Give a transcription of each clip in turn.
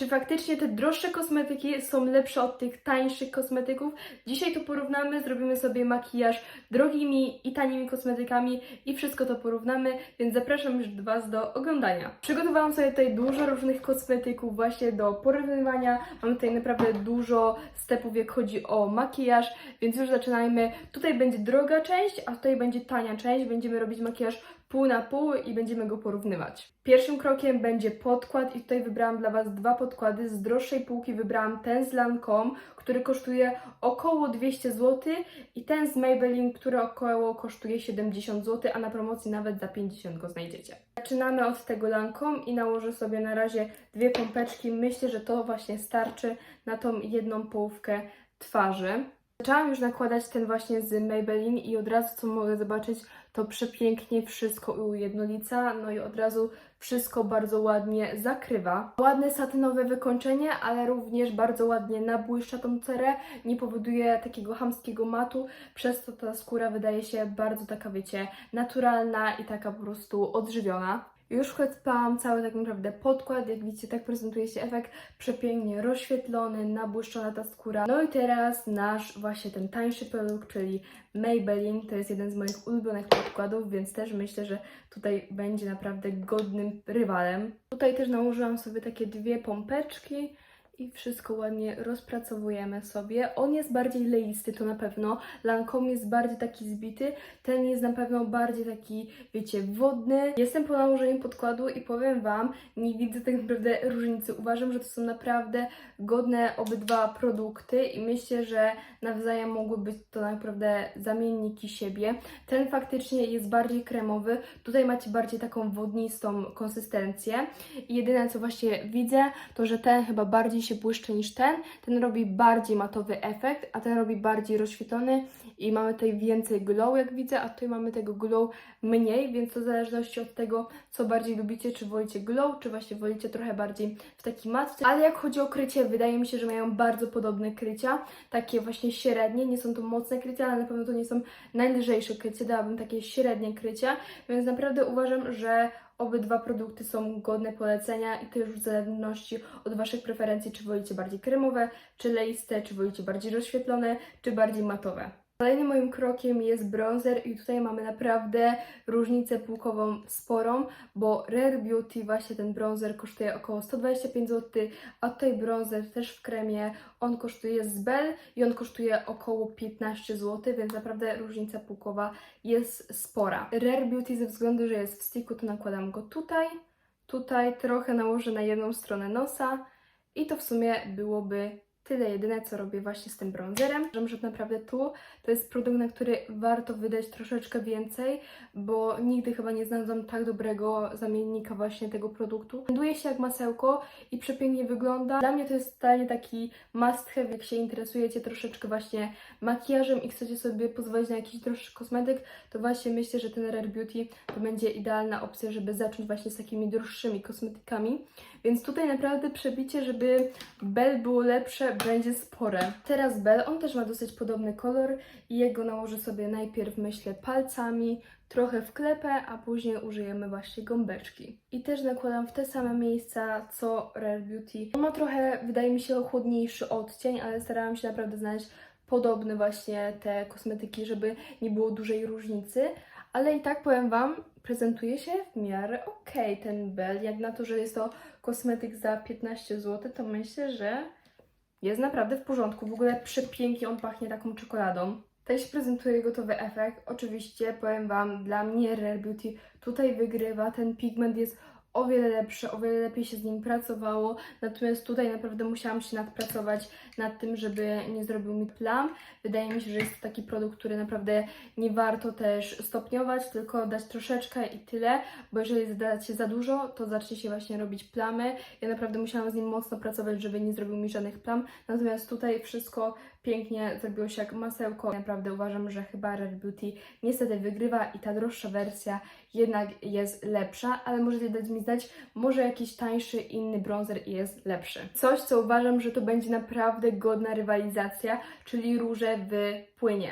Czy faktycznie te droższe kosmetyki są lepsze od tych tańszych kosmetyków? Dzisiaj to porównamy, zrobimy sobie makijaż drogimi i tanimi kosmetykami i wszystko to porównamy, więc zapraszam już Was do oglądania. Przygotowałam sobie tutaj dużo różnych kosmetyków właśnie do porównywania. Mam tutaj naprawdę dużo stepów, jak chodzi o makijaż, więc już zaczynajmy. Tutaj będzie droga część, a tutaj będzie tania część. Będziemy robić makijaż pół na pół i będziemy go porównywać. Pierwszym krokiem będzie podkład i tutaj wybrałam dla Was dwa podkłady. Z droższej półki wybrałam ten z Lancome, który kosztuje około 200 zł i ten z Maybelline, który około kosztuje 70 zł, a na promocji nawet za 50 go znajdziecie. Zaczynamy od tego Lancome i nałożę sobie na razie dwie pompeczki. Myślę, że to właśnie starczy na tą jedną połówkę twarzy. Zaczęłam już nakładać ten właśnie z Maybelline i od razu co mogę zobaczyć, to przepięknie wszystko ujednolica, no i od razu wszystko bardzo ładnie zakrywa. Ładne satynowe wykończenie, ale również bardzo ładnie nabłyszcza tą cerę, nie powoduje takiego hamskiego matu, przez to ta skóra wydaje się bardzo taka, wiecie, naturalna i taka po prostu odżywiona. Już wklepałam cały tak naprawdę podkład, jak widzicie tak prezentuje się efekt, przepięknie rozświetlony, nabłyszczona ta skóra. No i teraz nasz właśnie ten tańszy produkt, czyli Maybelline, to jest jeden z moich ulubionych podkładów, więc też myślę, że tutaj będzie naprawdę godnym rywalem. Tutaj też nałożyłam sobie takie dwie pompeczki, i wszystko ładnie rozpracowujemy sobie. On jest bardziej leisty, to na pewno. Lancome jest bardziej taki zbity. Ten jest na pewno bardziej taki, wiecie, wodny. Jestem po nałożeniu podkładu i powiem Wam, nie widzę tak naprawdę różnicy. Uważam, że to są naprawdę godne obydwa produkty i myślę, że nawzajem mogły być to naprawdę zamienniki siebie. Ten faktycznie jest bardziej kremowy. Tutaj macie bardziej taką wodnistą konsystencję. I jedyne, co właśnie widzę, to że ten chyba bardziej się błyszczy niż ten. Ten robi bardziej matowy efekt, a ten robi bardziej rozświetlony i mamy tutaj więcej glow, jak widzę, a tutaj mamy tego glow mniej, więc to w zależności od tego, co bardziej lubicie, czy wolicie glow, czy właśnie wolicie trochę bardziej w taki mat. Ale jak chodzi o krycie, wydaje mi się, że mają bardzo podobne krycia, takie właśnie średnie, nie są to mocne krycia, ale na pewno to nie są najlżejsze krycie, dałabym takie średnie krycia, więc naprawdę uważam, że Obydwa produkty są godne polecenia i już w zależności od Waszych preferencji, czy wolicie bardziej kremowe, czy leiste, czy wolicie bardziej rozświetlone, czy bardziej matowe. Kolejnym moim krokiem jest bronzer i tutaj mamy naprawdę różnicę półkową sporą, bo Rare Beauty właśnie ten bronzer kosztuje około 125 zł, a tutaj bronzer też w kremie, on kosztuje z Bell i on kosztuje około 15 zł, więc naprawdę różnica półkowa jest spora. Rare Beauty ze względu, że jest w sticku, to nakładam go tutaj, tutaj trochę nałożę na jedną stronę nosa i to w sumie byłoby tyle jedyne, co robię właśnie z tym bronzerem. Uważam, że naprawdę tu to jest produkt, na który warto wydać troszeczkę więcej, bo nigdy chyba nie znalazłam tak dobrego zamiennika właśnie tego produktu. Blenduje się jak masełko i przepięknie wygląda. Dla mnie to jest totalnie taki must have, jak się interesujecie troszeczkę właśnie makijażem i chcecie sobie pozwolić na jakiś droższy kosmetyk, to właśnie myślę, że ten Rare Beauty to będzie idealna opcja, żeby zacząć właśnie z takimi droższymi kosmetykami. Więc tutaj naprawdę przebicie, żeby Bell było lepsze, będzie spore. Teraz Bell, on też ma dosyć podobny kolor i jego nałożę sobie najpierw, myślę, palcami, trochę wklepę, a później użyjemy właśnie gąbeczki. I też nakładam w te same miejsca, co Rare Beauty. On ma trochę, wydaje mi się, chłodniejszy odcień, ale starałam się naprawdę znaleźć podobne właśnie te kosmetyki, żeby nie było dużej różnicy. Ale i tak powiem Wam, prezentuje się w miarę okej ten Bell. Jak na to, że jest to kosmetyk za 15 zł, to myślę, że jest naprawdę w porządku. W ogóle przepięknie on pachnie taką czekoladą. Też prezentuję gotowy efekt. Oczywiście powiem Wam, dla mnie Rare Beauty tutaj wygrywa. Ten pigment jest o wiele lepszy, o wiele lepiej się z nim pracowało. Natomiast tutaj naprawdę musiałam się nadpracować nad tym, żeby nie zrobił mi plam. Wydaje mi się, że jest to taki produkt, który naprawdę nie warto też stopniować, tylko dać troszeczkę i tyle, bo jeżeli dacie za dużo, to zacznie się właśnie robić plamy. Ja naprawdę musiałam z nim mocno pracować, żeby nie zrobił mi żadnych plam. Natomiast tutaj wszystko pięknie zrobiło się jak masełko. Naprawdę uważam, że chyba Rare Beauty niestety wygrywa i ta droższa wersja jednak jest lepsza, ale możecie dać mi znać, może jakiś tańszy inny bronzer jest lepszy. Coś, co uważam, że to będzie naprawdę godna rywalizacja, czyli róże w płynie.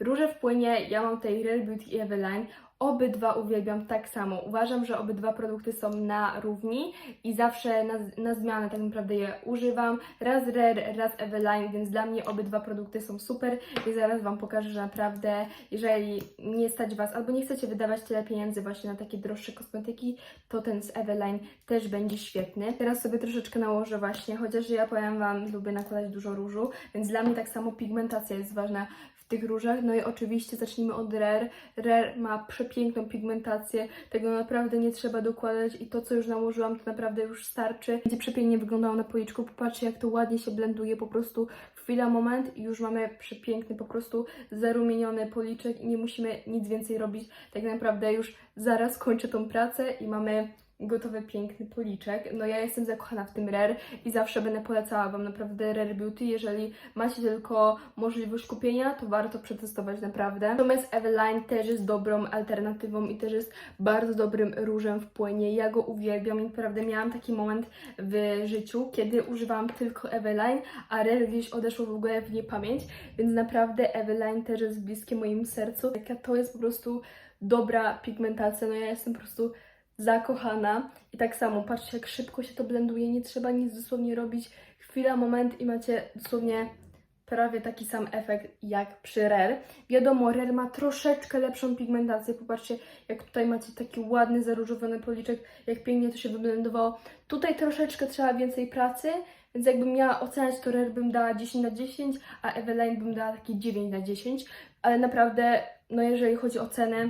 Róże w płynie, ja mam tutaj Rare Beauty Eveline. Obydwa uwielbiam tak samo. Uważam, że obydwa produkty są na równi i zawsze na, na zmianę tak naprawdę je używam. Raz Rare, raz Eveline, więc dla mnie obydwa produkty są super i zaraz Wam pokażę, że naprawdę jeżeli nie stać Was albo nie chcecie wydawać tyle pieniędzy właśnie na takie droższe kosmetyki, to ten z Eveline też będzie świetny. Teraz sobie troszeczkę nałożę właśnie, chociaż ja powiem Wam, lubię nakładać dużo różu, więc dla mnie tak samo pigmentacja jest ważna w tych różach. No i oczywiście zacznijmy od Rare. Rare ma przepiękną pigmentację, tego naprawdę nie trzeba dokładać i to, co już nałożyłam, to naprawdę już starczy. Będzie przepięknie wyglądało na policzku. Popatrzcie, jak to ładnie się blenduje, po prostu chwila, moment i już mamy przepiękny, po prostu zarumieniony policzek i nie musimy nic więcej robić. Tak naprawdę już zaraz kończę tą pracę i mamy gotowy, piękny policzek. No ja jestem zakochana w tym Rare i zawsze będę polecała Wam naprawdę Rare Beauty. Jeżeli macie tylko możliwość kupienia, to warto przetestować naprawdę. Natomiast Eveline też jest dobrą alternatywą i też jest bardzo dobrym różem w płynie. Ja go uwielbiam i naprawdę miałam taki moment w życiu, kiedy używałam tylko Eveline, a Rare gdzieś odeszło w ogóle w niepamięć, więc naprawdę Eveline też jest bliskie moim sercu. Taka to jest po prostu dobra pigmentacja, no ja jestem po prostu zakochana. I tak samo, patrzcie jak szybko się to blenduje, nie trzeba nic dosłownie robić. Chwila, moment i macie dosłownie prawie taki sam efekt jak przy Rare. Wiadomo, Rare ma troszeczkę lepszą pigmentację. Popatrzcie, jak tutaj macie taki ładny, zaróżowany policzek, jak pięknie to się wyblendowało. Tutaj troszeczkę trzeba więcej pracy, więc jakbym miała oceniać, to Rare bym dała 10 na 10, a Eveline bym dała takie 9 na 10. Ale naprawdę, no jeżeli chodzi o cenę,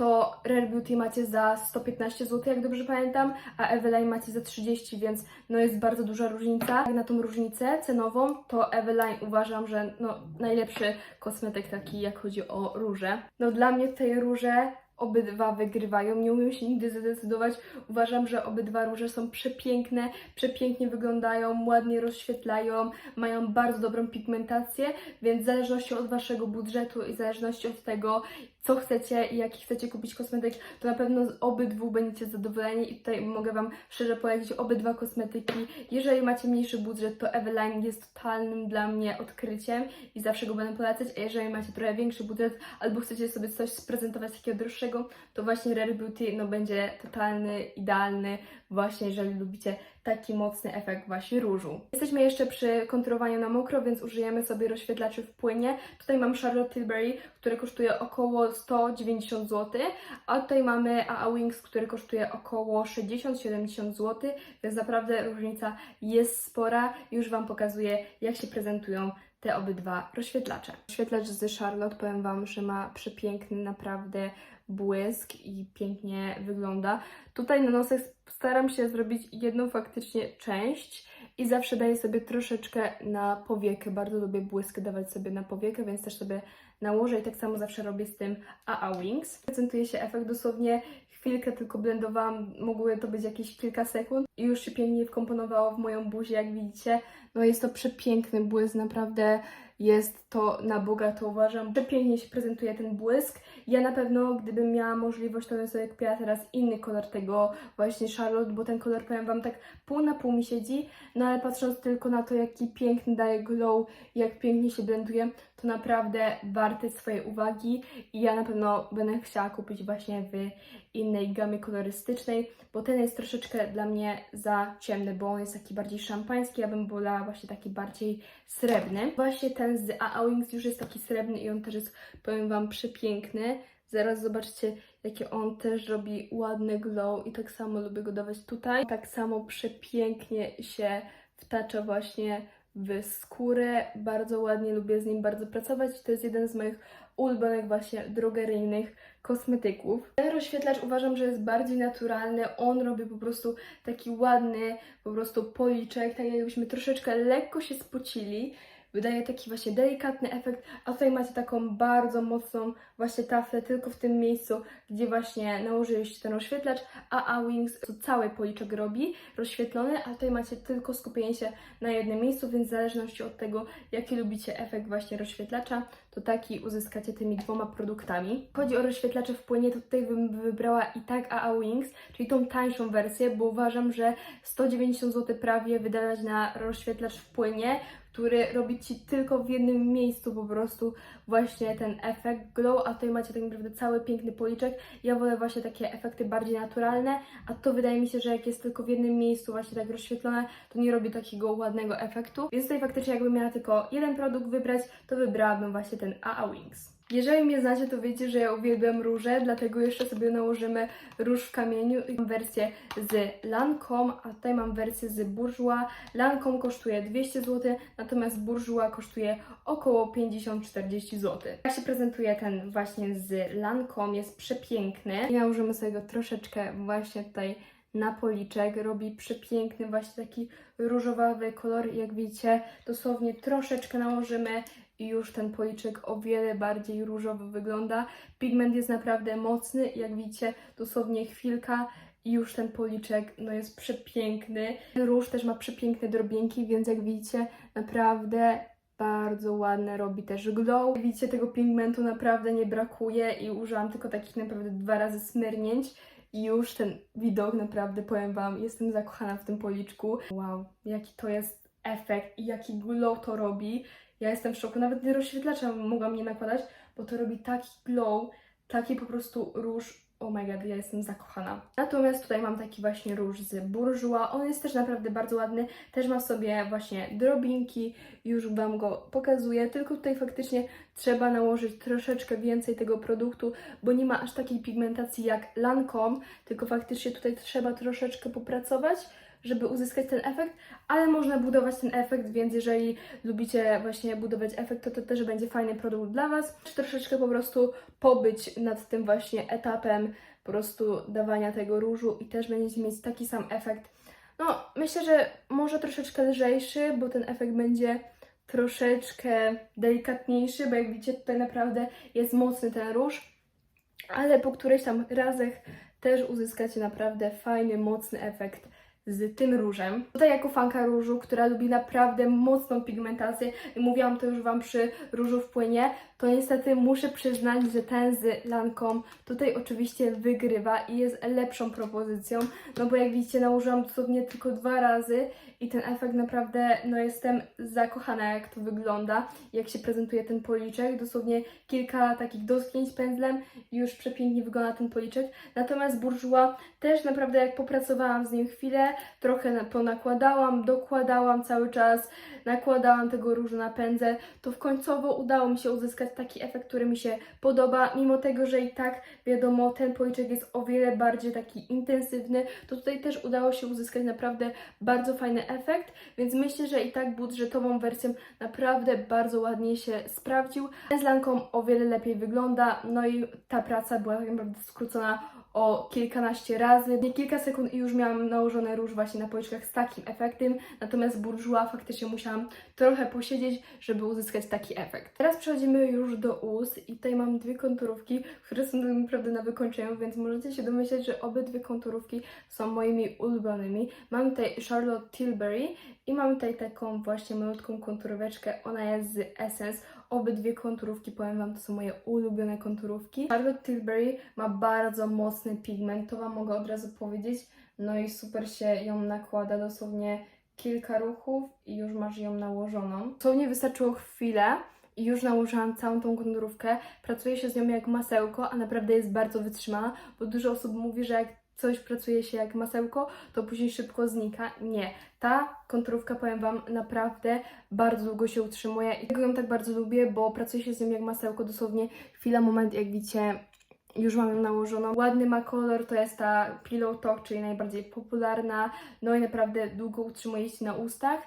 to Rare Beauty macie za 115 zł, jak dobrze pamiętam, a Eveline macie za 30, więc no jest bardzo duża różnica. Jak na tą różnicę cenową, to Eveline uważam, że no najlepszy kosmetyk taki, jak chodzi o róże. No dla mnie tutaj róże obydwa wygrywają, nie umiem się nigdy zdecydować. Uważam, że obydwa róże są przepiękne, przepięknie wyglądają, ładnie rozświetlają, mają bardzo dobrą pigmentację, więc w zależności od Waszego budżetu i w zależności od tego, co chcecie i jaki chcecie kupić kosmetyk, to na pewno z obydwu będziecie zadowoleni i tutaj mogę Wam szczerze polecić obydwa kosmetyki. Jeżeli macie mniejszy budżet, to Eveline jest totalnym dla mnie odkryciem i zawsze go będę polecać, a jeżeli macie trochę większy budżet albo chcecie sobie coś sprezentować takiego droższego, to właśnie Rare Beauty no, będzie totalny, idealny, właśnie jeżeli lubicie taki mocny efekt właśnie różu. Jesteśmy jeszcze przy konturowaniu na mokro, więc użyjemy sobie rozświetlaczy w płynie. Tutaj mam Charlotte Tilbury, który kosztuje około 190 zł, a tutaj mamy AA Wings, który kosztuje około 60-70 zł, więc naprawdę różnica jest spora. Już Wam pokazuję, jak się prezentują te obydwa rozświetlacze. Rozświetlacz z Charlotte, powiem Wam, że ma przepiękny naprawdę błysk i pięknie wygląda. Tutaj na nosek staram się zrobić jedną faktycznie część i zawsze daję sobie troszeczkę na powiekę. Bardzo lubię błysk dawać sobie na powiekę, więc też sobie nałożę i tak samo zawsze robię z tym AA Wings. Prezentuje się efekt dosłownie chwilkę tylko blendowałam, mogły to być jakieś kilka sekund i już się pięknie wkomponowało w moją buzię, jak widzicie. No jest to przepiękny błysk, naprawdę jest to na bogato uważam. Przepięknie się prezentuje ten błysk. Ja na pewno, gdybym miała możliwość, to bym sobie kupiła teraz inny kolor tego właśnie Charlotte, bo ten kolor, powiem Wam, tak pół na pół mi siedzi, no ale patrząc tylko na to, jaki piękny daje glow, jak pięknie się blenduje, to naprawdę warty swojej uwagi i ja na pewno będę chciała kupić właśnie w innej gamie kolorystycznej, bo ten jest troszeczkę dla mnie za ciemny, bo on jest taki bardziej szampański, ja bym wolała właśnie taki bardziej srebrny. Właśnie ten z AA Wings już jest taki srebrny i on też jest, powiem Wam, przepiękny. Zaraz zobaczcie, jakie on też robi ładny glow i tak samo lubię go dawać tutaj. Tak samo przepięknie się wtacza właśnie w skórę. Bardzo ładnie lubię z nim bardzo pracować. To jest jeden z moich ulubionych właśnie drogeryjnych kosmetyków. Ten rozświetlacz uważam, że jest bardziej naturalny. On robi po prostu taki ładny po prostu policzek, tak jakbyśmy troszeczkę lekko się spocili. Wydaje taki właśnie delikatny efekt, a tutaj macie taką bardzo mocną właśnie taflę tylko w tym miejscu, gdzie właśnie nałożyliście ten rozświetlacz, a A Wings to cały policzek robi rozświetlony, a tutaj macie tylko skupienie się na jednym miejscu, więc w zależności od tego, jaki lubicie efekt właśnie rozświetlacza, to taki uzyskacie tymi dwoma produktami. Chodzi o rozświetlacze w płynie, to tutaj bym wybrała i tak AA Wings, czyli tą tańszą wersję, bo uważam, że 190 zł prawie wydać na rozświetlacz w płynie, który robi Ci tylko w jednym miejscu po prostu właśnie ten efekt glow, a tutaj macie tak naprawdę cały piękny policzek. Ja wolę właśnie takie efekty bardziej naturalne, a to wydaje mi się, że jak jest tylko w jednym miejscu właśnie tak rozświetlone, to nie robi takiego ładnego efektu. Więc tutaj faktycznie jakbym miała tylko jeden produkt wybrać, to wybrałabym właśnie ten AA Wings. Jeżeli mnie znacie, to wiecie, że ja uwielbiam róże, dlatego jeszcze sobie nałożymy róż w kamieniu. Mam wersję z Lancome, a tutaj mam wersję z Bourjois. Lancome kosztuje 200 zł, natomiast Bourjois kosztuje około 50-40 zł. Jak się prezentuje ten właśnie z Lancome, jest przepiękny. I nałożymy sobie go troszeczkę właśnie tutaj na policzek. Robi przepiękny właśnie taki różowawy kolor. Jak widzicie, dosłownie troszeczkę nałożymy i już ten policzek o wiele bardziej różowy wygląda. Pigment jest naprawdę mocny, jak widzicie, dosłownie chwilka i już ten policzek no jest przepiękny. Róż też ma przepiękne drobinki, więc jak widzicie, naprawdę bardzo ładne robi też glow. Jak widzicie, tego pigmentu naprawdę nie brakuje i użyłam tylko takich naprawdę dwa razy smyrnięć. I już ten widok, naprawdę powiem Wam, jestem zakochana w tym policzku. Wow, jaki to jest efekt i jaki glow to robi. Ja jestem w szoku, nawet rozświetlacza mogłam nie nakładać, bo to robi taki glow, taki po prostu róż. Oh my god, ja jestem zakochana. Natomiast tutaj mam taki właśnie róż z Bourjois. On jest też naprawdę bardzo ładny. Też ma w sobie właśnie drobinki. Już Wam go pokazuję. Tylko tutaj faktycznie trzeba nałożyć troszeczkę więcej tego produktu, bo nie ma aż takiej pigmentacji jak Lancome. Tylko faktycznie tutaj trzeba troszeczkę popracować żeby uzyskać ten efekt, ale można budować ten efekt, więc jeżeli lubicie właśnie budować efekt, to to też będzie fajny produkt dla Was. Troszeczkę po prostu pobyć nad tym właśnie etapem po prostu dawania tego różu i też będziecie mieć taki sam efekt. No, myślę, że może troszeczkę lżejszy, bo ten efekt będzie troszeczkę delikatniejszy, bo jak widzicie tutaj naprawdę jest mocny ten róż, ale po którejś tam razach też uzyskacie naprawdę fajny, mocny efekt z tym różem. Tutaj jako fanka różu, która lubi naprawdę mocną pigmentację i mówiłam to już Wam przy różu w płynie, to niestety muszę przyznać, że ten z Lancome tutaj oczywiście wygrywa i jest lepszą propozycją, no bo jak widzicie nałożyłam dosłownie tylko dwa razy i ten efekt naprawdę, no jestem zakochana jak to wygląda, jak się prezentuje ten policzek, dosłownie kilka takich dotknięć pędzlem już przepięknie wygląda ten policzek, natomiast Bourjois też naprawdę jak popracowałam z nim chwilę, trochę na- ponakładałam, dokładałam cały czas, nakładałam tego różu na pędzel, to w końcowo udało mi się uzyskać taki efekt, który mi się podoba, mimo tego, że i tak wiadomo, ten policzek jest o wiele bardziej taki intensywny, to tutaj też udało się uzyskać naprawdę bardzo fajny efekt, więc myślę, że i tak budżetową wersją naprawdę bardzo ładnie się sprawdził. Z Lancome o wiele lepiej wygląda, no i ta praca była tak naprawdę skrócona o kilkanaście razy. Nie kilka sekund i już miałam nałożony róż właśnie na policzkach z takim efektem, natomiast Bourjois faktycznie musiałam trochę posiedzieć, żeby uzyskać taki efekt. Teraz przechodzimy już do ust i tutaj mam dwie konturówki, które są tak naprawdę na wykończeniu, więc możecie się domyśleć, że obydwie konturówki są moimi ulubionymi. Mam tutaj Charlotte Tilbury i mam tutaj taką właśnie malutką konturóweczkę, ona jest z Essence. Obydwie konturówki, powiem Wam, to są moje ulubione konturówki. Charlotte Tilbury ma bardzo mocny pigment, to Wam mogę od razu powiedzieć. No i super się ją nakłada, dosłownie kilka ruchów i już masz ją nałożoną. Dosłownie wystarczyło chwilę i już nałożyłam całą tą konturówkę. Pracuje się z nią jak masełko, a naprawdę jest bardzo wytrzymana, bo dużo osób mówi, że jak coś pracuje się jak masełko, to później szybko znika. Nie. Ta konturówka, powiem Wam, naprawdę bardzo długo się utrzymuje i tego ją tak bardzo lubię, bo pracuje się z nią jak masełko, dosłownie chwila, moment, jak widzicie, już mam ją nałożoną. Ładny ma kolor, to jest ta Pillow Talk, czyli najbardziej popularna, no i naprawdę długo utrzymuje się na ustach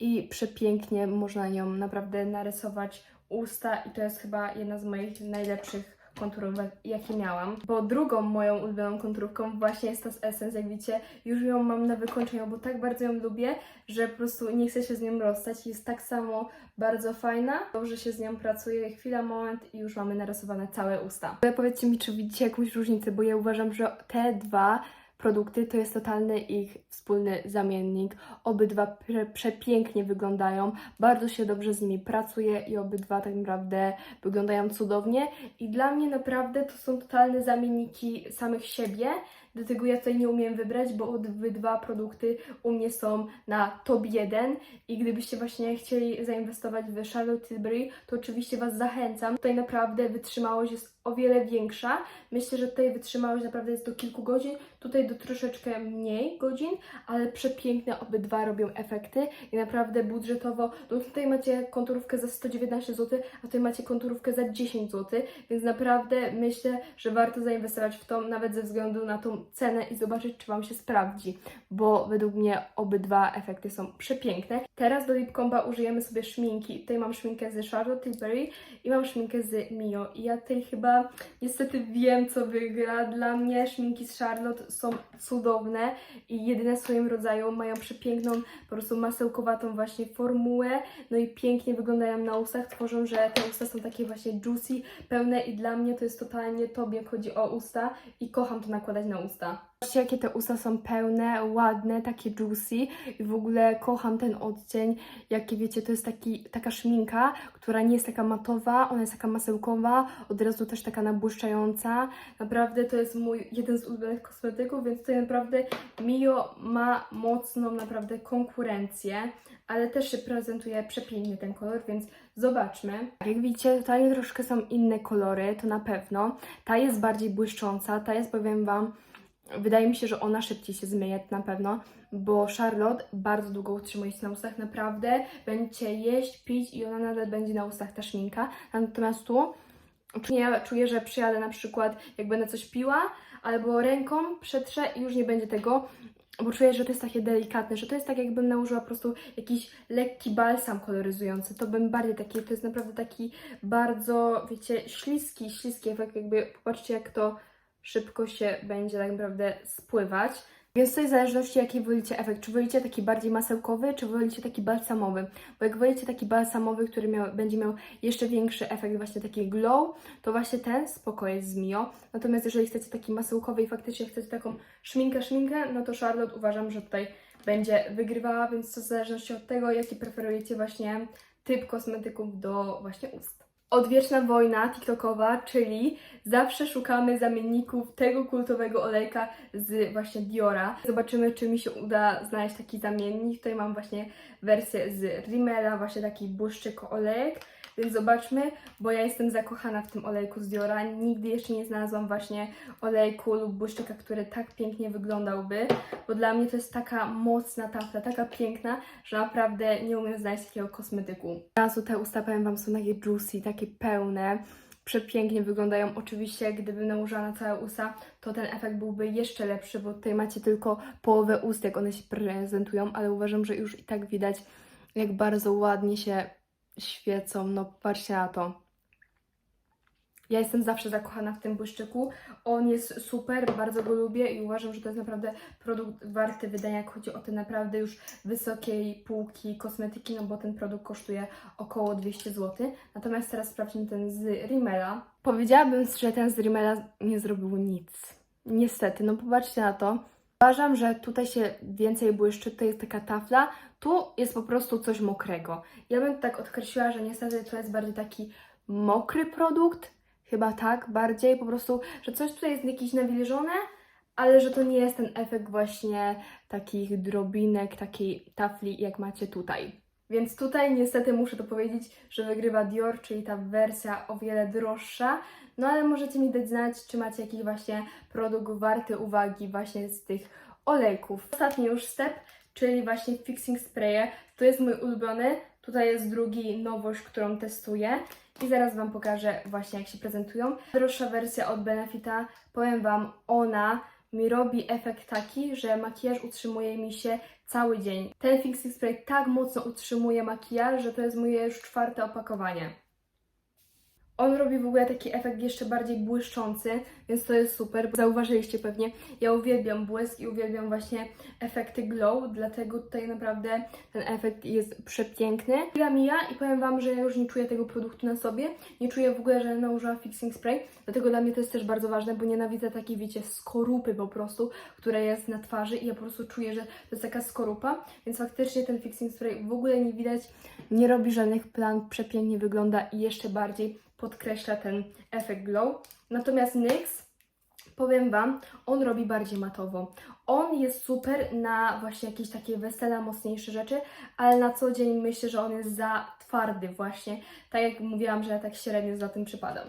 i przepięknie można nią naprawdę narysować usta i to jest chyba jedna z moich najlepszych konturówek, jakie miałam. Bo drugą moją ulubioną konturówką właśnie jest ta z Essence, jak widzicie, już ją mam na wykończeniu, bo tak bardzo ją lubię, że po prostu nie chcę się z nią rozstać. Jest tak samo bardzo fajna. Dobrze się z nią pracuje, chwila, moment i już mamy narysowane całe usta. Powiedzcie mi, czy widzicie jakąś różnicę, bo ja uważam, że te dwa produkty to jest totalny ich wspólny zamiennik. Obydwa przepięknie wyglądają, bardzo się dobrze z nimi pracuje i obydwa tak naprawdę wyglądają cudownie. I dla mnie naprawdę to są totalne zamienniki samych siebie. Dlatego ja tutaj nie umiem wybrać, bo obydwa produkty u mnie są na top 1 i gdybyście właśnie chcieli zainwestować w Charlotte Tilbury, to oczywiście Was zachęcam. Tutaj naprawdę wytrzymałość jest o wiele większa. Myślę, że tutaj wytrzymałość naprawdę jest do kilku godzin, tutaj do troszeczkę mniej godzin, ale przepiękne obydwa robią efekty i naprawdę budżetowo, no tutaj macie konturówkę za 119 zł, a tutaj macie konturówkę za 10 zł, więc naprawdę myślę, że warto zainwestować w to, nawet ze względu na tą cenę i zobaczyć, czy Wam się sprawdzi, bo według mnie obydwa efekty są przepiękne. Teraz do Lip Comba użyjemy sobie szminki. Tutaj mam szminkę z Charlotte Tilbury i mam szminkę z Mio i ja tutaj chyba niestety wiem, co wygra. Dla mnie szminki z Charlotte są cudowne i jedyne w swoim rodzaju mają przepiękną, po prostu masełkowatą właśnie formułę, no i pięknie wyglądają na ustach, tworzą, że te usta są takie właśnie juicy, pełne i dla mnie to jest totalnie jak chodzi o usta i kocham to nakładać na usta. Zobaczcie, jakie te usta są pełne, ładne, takie juicy i w ogóle kocham ten odcień, jakie wiecie, to jest taki, taka szminka, która nie jest taka matowa, ona jest taka masełkowa, od razu też taka nabłyszczająca. Naprawdę to jest mój jeden z ulubionych kosmetyków, więc tutaj naprawdę Mio ma mocną naprawdę konkurencję, ale też się prezentuje przepięknie ten kolor, więc zobaczmy. Jak widzicie, tutaj troszkę są inne kolory, to na pewno. Ta jest bardziej błyszcząca, ta jest, powiem Wam, Wydaje mi się, że ona szybciej się zmyje na pewno, bo Charlotte bardzo długo utrzymuje się na ustach, naprawdę będziecie jeść, pić i ona nadal będzie na ustach ta szminka. Natomiast tu czuję, czuję, że przyjadę na przykład, jak będę coś piła, albo ręką przetrze i już nie będzie tego, bo czuję, że to jest takie delikatne, że to jest tak jakbym nałożyła po prostu jakiś lekki balsam koloryzujący. To bym bardziej taki, to jest naprawdę taki bardzo, wiecie, śliski, śliski efekt, jakby popatrzcie jak to szybko się będzie tak naprawdę spływać. Więc tutaj w zależności jaki wolicie efekt, czy wolicie taki bardziej masełkowy, czy wolicie taki balsamowy. Bo jak wolicie taki balsamowy, który miał, będzie miał jeszcze większy efekt, właśnie taki glow, to właśnie ten spoko jest z Mio. Natomiast jeżeli chcecie taki masełkowy i faktycznie chcecie taką szminkę, szminkę, no to Charlotte uważam, że tutaj będzie wygrywała, więc to w zależności od tego, jaki preferujecie właśnie typ kosmetyków do właśnie ust. Odwieczna wojna TikTokowa, czyli zawsze szukamy zamienników tego kultowego olejka z właśnie Diora. Zobaczymy, czy mi się uda znaleźć taki zamiennik. Tutaj mam właśnie wersję z Rimmela, właśnie taki błyszczyk olejek. Więc zobaczmy, bo ja jestem zakochana w tym olejku z Diora. Nigdy jeszcze nie znalazłam właśnie olejku lub błyszczyka, który tak pięknie wyglądałby, bo dla mnie to jest taka mocna tafla, taka piękna, że naprawdę nie umiem znaleźć takiego kosmetyku. Teraz te usta, powiem Wam, są takie juicy, takie pełne. Przepięknie wyglądają. Oczywiście, gdybym nałożyła na całe usta, to ten efekt byłby jeszcze lepszy, bo tutaj macie tylko połowę ust, jak one się prezentują, ale uważam, że już i tak widać, jak bardzo ładnie się świecą. No, patrzcie na to. Ja jestem zawsze zakochana w tym błyszczyku. On jest super, bardzo go lubię i uważam, że to jest naprawdę produkt warty wydania, jak chodzi o te naprawdę już wysokiej półki kosmetyki, no bo ten produkt kosztuje około 200 zł. Natomiast teraz sprawdźmy ten z Rimmela. Powiedziałabym, że ten z Rimmela nie zrobił nic. Niestety, no popatrzcie na to. Uważam, że tutaj się więcej błyszczy, tutaj jest taka tafla, tu jest po prostu coś mokrego. Ja bym tak odkreśliła, że niestety to jest bardziej taki mokry produkt, chyba tak, bardziej po prostu, że coś tutaj jest jakieś nawilżone, ale że to nie jest ten efekt właśnie takich drobinek, takiej tafli, jak macie tutaj. Więc tutaj niestety muszę to powiedzieć, że wygrywa Dior, czyli ta wersja o wiele droższa. No ale możecie mi dać znać, czy macie jakiś właśnie produkt warty uwagi właśnie z tych olejków. Ostatni już step, czyli właśnie fixing spraye. To jest mój ulubiony. Tutaj jest drugi nowość, którą testuję. I zaraz Wam pokażę właśnie jak się prezentują. Droższa wersja od Benefita, powiem Wam, ona mi robi efekt taki, że makijaż utrzymuje mi się cały dzień. Ten fixing spray tak mocno utrzymuje makijaż, że to jest moje już czwarte opakowanie. On robi w ogóle taki efekt jeszcze bardziej błyszczący, więc to jest super. Zauważyliście pewnie, ja uwielbiam błysk i uwielbiam właśnie efekty glow, dlatego tutaj naprawdę ten efekt jest przepiękny. Chwila mija i powiem Wam, że ja już nie czuję tego produktu na sobie, nie czuję w ogóle, że nałożyła fixing spray, dlatego dla mnie to jest też bardzo ważne, bo nienawidzę takiej, wiecie, skorupy po prostu, która jest na twarzy i ja po prostu czuję, że to jest taka skorupa, więc faktycznie ten fixing spray w ogóle nie widać, nie robi żadnych plan, przepięknie wygląda i jeszcze bardziej podkreśla ten efekt glow. Natomiast NYX, powiem Wam, on robi bardziej matowo. On jest super na właśnie jakieś takie wesela, mocniejsze rzeczy, ale na co dzień myślę, że on jest za twardy właśnie. Tak jak mówiłam, że ja tak średnio za tym przypadam.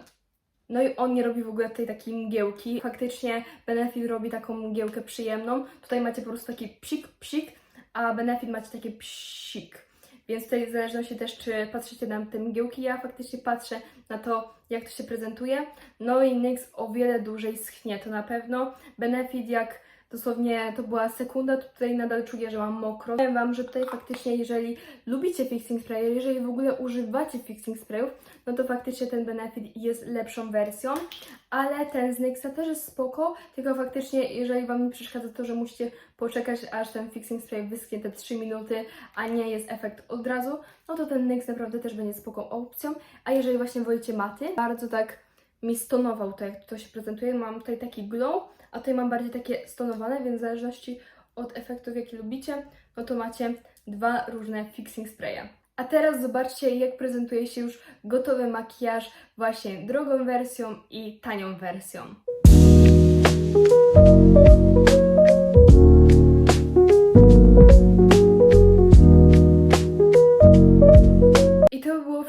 No i on nie robi w ogóle tej takiej mgiełki. Faktycznie Benefit robi taką mgiełkę przyjemną. Tutaj macie po prostu taki psik, psik, a Benefit macie takie psik. Więc tutaj w zależności też, czy patrzycie na te mgiełki, ja faktycznie patrzę na to, jak to się prezentuje. No i NYX o wiele dłużej schnie, to na pewno. Benefit jak dosłownie to była sekunda, tutaj nadal czuję, że mam mokro. Powiem Wam, że tutaj faktycznie, jeżeli lubicie fixing spray, jeżeli w ogóle używacie fixing sprayów, no to faktycznie ten Benefit jest lepszą wersją, ale ten z NYXa też jest spoko, tylko faktycznie, jeżeli Wam przeszkadza to, że musicie poczekać, aż ten fixing spray wyschnie te 3 minuty, a nie jest efekt od razu, no to ten NYX naprawdę też będzie spoko opcją, a jeżeli właśnie wolicie maty, bardzo tak mi stonował to, jak to się prezentuje, mam tutaj taki glow, a tutaj mam bardziej takie stonowane, więc w zależności od efektów, jakie lubicie, no to macie dwa różne fixing spraye. A teraz zobaczcie, jak prezentuje się już gotowy makijaż właśnie drogą wersją i tanią wersją.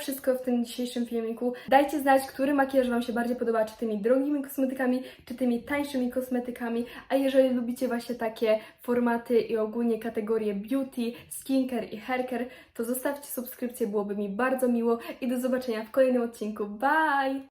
Wszystko w tym dzisiejszym filmiku. Dajcie znać, który makijaż Wam się bardziej podoba, czy tymi drogimi kosmetykami, czy tymi tańszymi kosmetykami. A jeżeli lubicie właśnie takie formaty i ogólnie kategorie beauty, skincare i haircare, to zostawcie subskrypcję, byłoby mi bardzo miło i do zobaczenia w kolejnym odcinku. Bye!